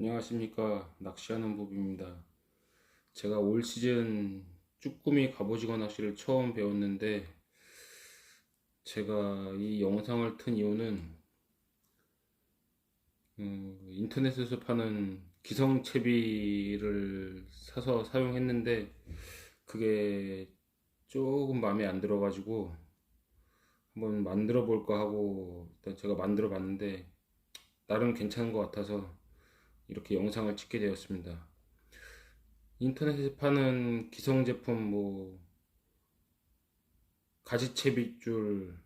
안녕하십니까. 낚시하는 법입니다. 제가 올 시즌 쭈꾸미 갑오징어 낚시를 처음 배웠는데 제가 이 영상을 튼 이유는 음, 인터넷에서 파는 기성채비를 사서 사용했는데 그게 조금 마음에 안 들어 가지고 한번 만들어 볼까 하고 일단 제가 만들어 봤는데 나름 괜찮은 것 같아서 이렇게 영상을 찍게 되었습니다. 인터넷에서 파는 기성 제품 뭐 가지채비줄,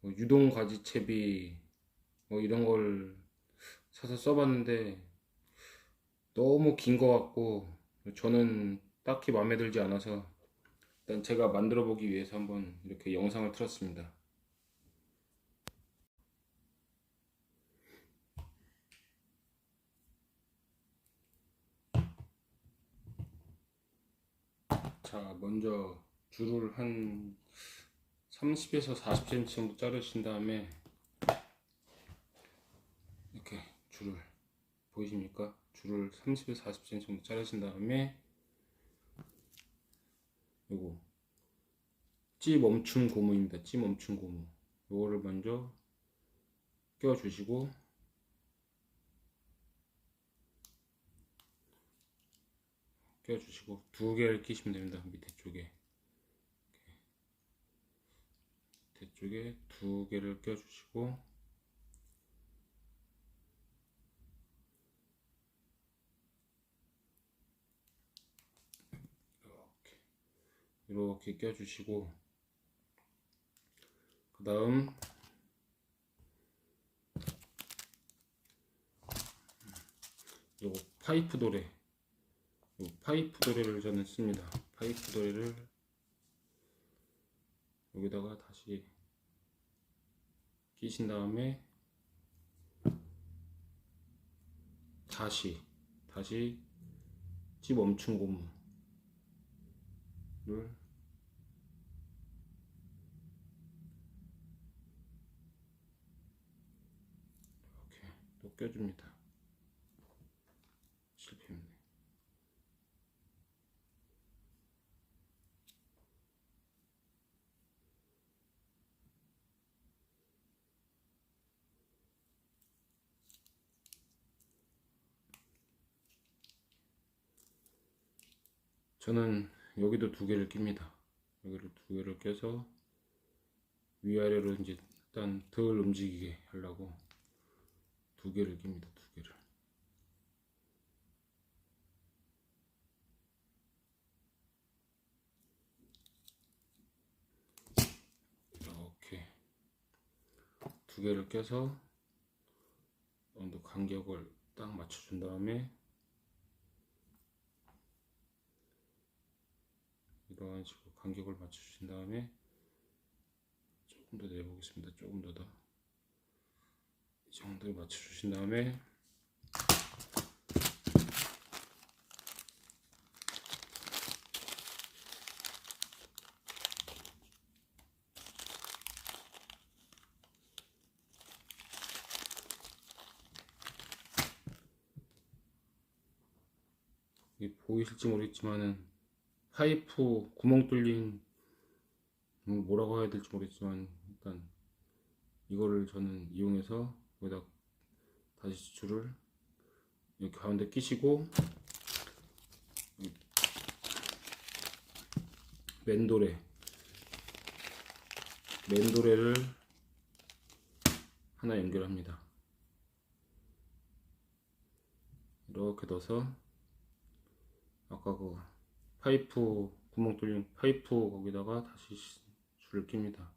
뭐 유동 가지채비 뭐 이런 걸 사서 써봤는데 너무 긴 것 같고 저는 딱히 마음에 들지 않아서 일단 제가 만들어 보기 위해서 한번 이렇게 영상을 틀었습니다. 자, 먼저 줄을 한 30에서 40cm 정도 자르신 다음에 이렇게 줄을 보이십니까? 줄을 30에서 40cm 정도 자르신 다음에 요거 찌 멈춤 고무입니다. 찌 멈춤 고무. 요거를 먼저 껴 주시고 껴주시고 두 개를 끼시면 됩니다. 밑에 쪽에. 밑에 쪽에 두 개를 껴주시고. 이렇게. 이렇게 껴주시고. 그 다음. 요거 파이프 도래. 요 파이프 도래를 저는 씁니다. 파이프 도래를 여기다가 다시 끼신 다음에 다시 다시 찌 멈춘 고무를 이렇게 또 껴줍니다. 저는 여기도 두 개를 낍니다. 여기를 두 개를 껴서 위아래로 이제 일단 덜 움직이게 하려고 두 개를 낍니다. 두 개를. 이렇게 두 개를 껴서 어느 간격을 딱 맞춰준 다음에 이런 식으로 간격을 맞춰주신 다음에 조금 더 내보겠습니다. 조금 더 더. 이 정도에 맞춰주신 다음에 보이실지 모르겠지만은 파이프 구멍 뚫린 음, 뭐라고 해야 될지 모르겠지만 일단 이거를 저는 이용해서 여기다 다시 줄을 여기 가운데 끼시고 맨도레 맨도레를 하나 연결합니다. 이렇게 넣어서 아까 그 파이프 구멍 뚫린 파이프 거기다가 다시 줄을 낍니다.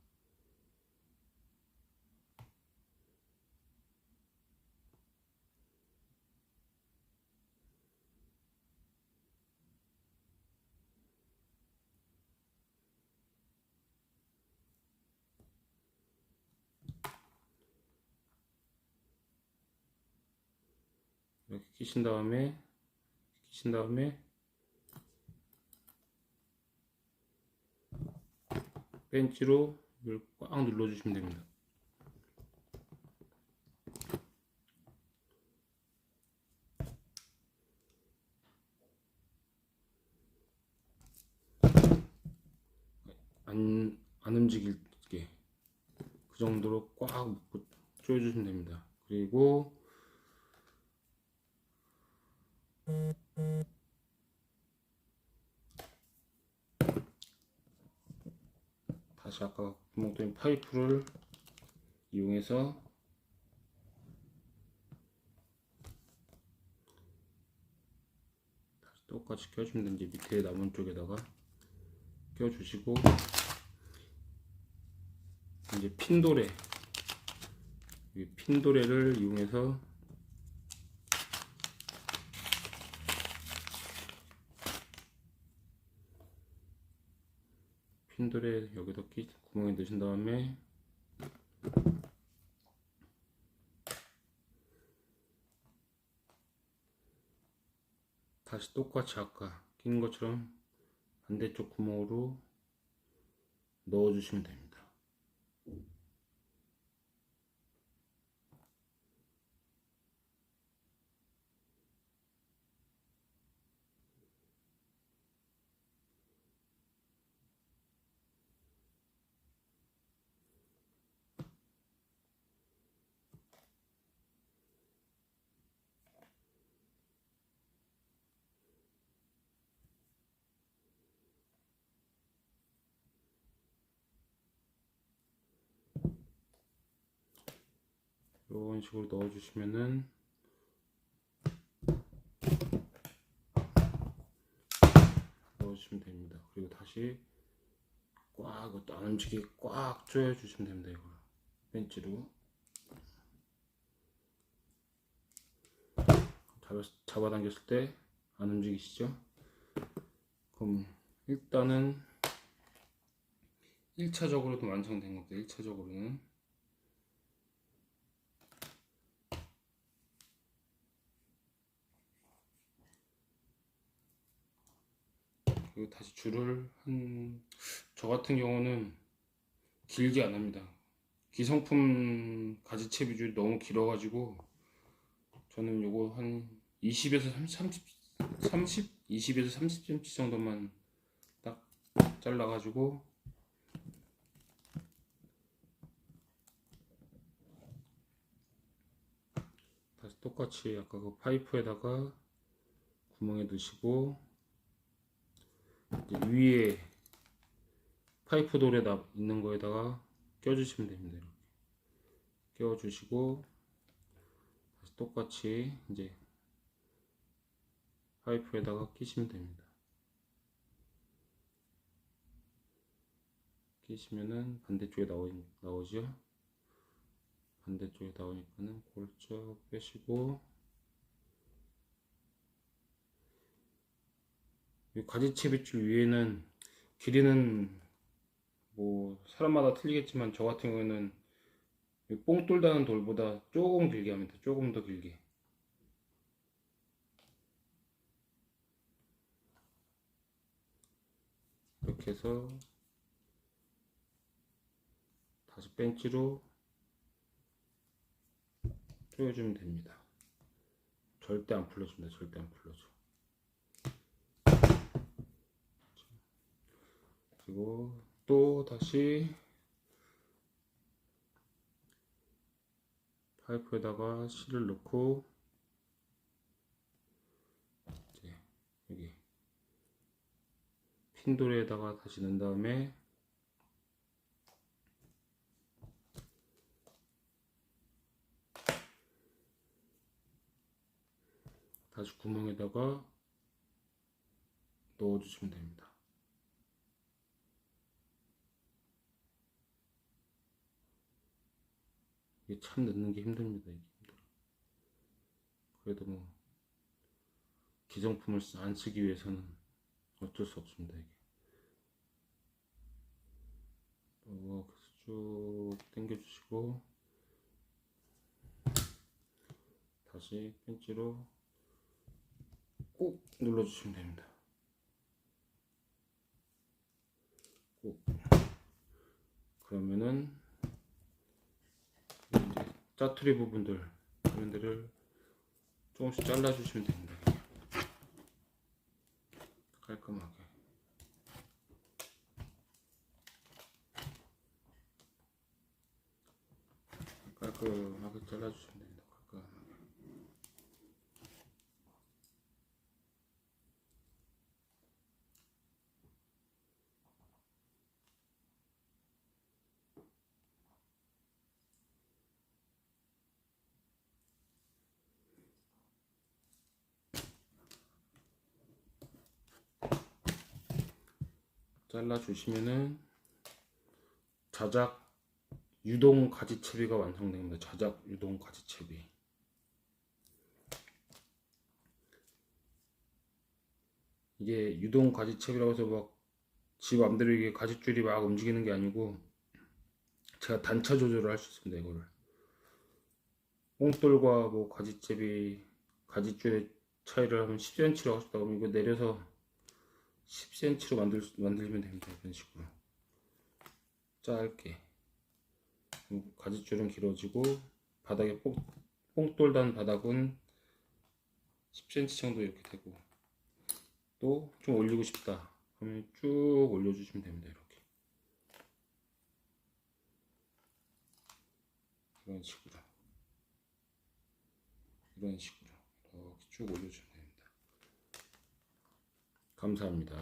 이렇게 끼신 다음에 끼신 다음에 벤치로 꽉 눌러주시면 됩니다. 안, 안 움직일게 그 정도로 꽉 묶고 조여주시면 됩니다. 그리고 아까 구멍 뚫린 파이프를 이용해서 똑같이 껴주면 되는지 밑에 남은 쪽에다가 껴주시고 이제 핀도레 이 핀도레를 이용해서 핀도레 여기다 끼 구멍에 넣으신 다음에 다시 똑같이 아까 낀 것처럼 반대쪽 구멍으로 넣어주시면 됩니다. 이런 식으로 넣어주시면은 넣어주시면 됩니다. 그리고 다시 꽉 안 움직이게 꽉 조여주시면 됩니다. 이거 벤치로 잡아, 잡아 당겼을 때 안 움직이시죠? 그럼 일단은 1차적으로도 완성된 겁니다. 1차적으로는 그리고 다시 줄을 한 저 같은 경우는 길게 안 합니다. 기성품 가지채비 줄이 너무 길어 가지고 저는 요거 한 20에서 30, 30, 20에서 30cm 정도만 딱 잘라 가지고 다시 똑같이 아까 그 파이프에다가 구멍에 넣으시고 위에 파이프 돌에 나 있는 거에다가 껴주시면 됩니다. 이렇게 껴주시고 다시 똑같이 이제 파이프에다가 끼시면 됩니다. 끼시면은 반대쪽에 나오, 나오죠? 반대쪽에 나오니까는 골쭉 빼시고 가지채비줄 위에는 길이는 뭐 사람마다 틀리겠지만 저 같은 경우에는 이 뽕돌 다는 돌보다 조금 길게 합니다. 조금 더 길게. 이렇게 해서 다시 벤치로 조여주면 됩니다. 절대 안 풀려줍니다. 절대 안 풀려줘. 그리고 또 다시 파이프에다가 실을 넣고 이제 여기 핀돌에다가 다시 넣은 다음에 다시 구멍에다가 넣어주시면 됩니다. 이게 참 넣는 게 힘듭니다. 이게 힘들어. 그래도 뭐 기성품을 쓰- 안 쓰기 위해서는 어쩔 수 없습니다. 이게. 어, 그래서 쭉 당겨주시고 다시 펜치로 꾹 눌러주시면 됩니다. 꾹. 그러면은 짜투리 부분들 이런 데를 조금씩 잘라주시면 됩니다. 깔끔하게. 깔끔하게 잘라주시면 됩니다. 잘라주시면은 자작 유동 가지채비가 완성됩니다. 자작 유동 가지채비. 이게 유동 가지채비라고 해서 막 지 맘대로 이게 가지줄이 막 움직이는 게 아니고 제가 단차 조절을 할 수 있습니다. 이거를 뽕돌과 뭐 가지채비 가지줄의 차이를 하면 10cm라고 하셨다 그러면 이거 내려서 10cm로 만들, 수- 만들면 됩니다. 이런 식으로. 짧게. 음, 가지줄은 길어지고 바닥에 뽕, 뽕돌 단 바닥은 10cm 정도 이렇게 되고 또 좀 올리고 싶다. 그러면 쭉 올려주시면 됩니다 이렇게. 이런 식으로. 이런 식으로. 이렇게 쭉 올려주면 감사합니다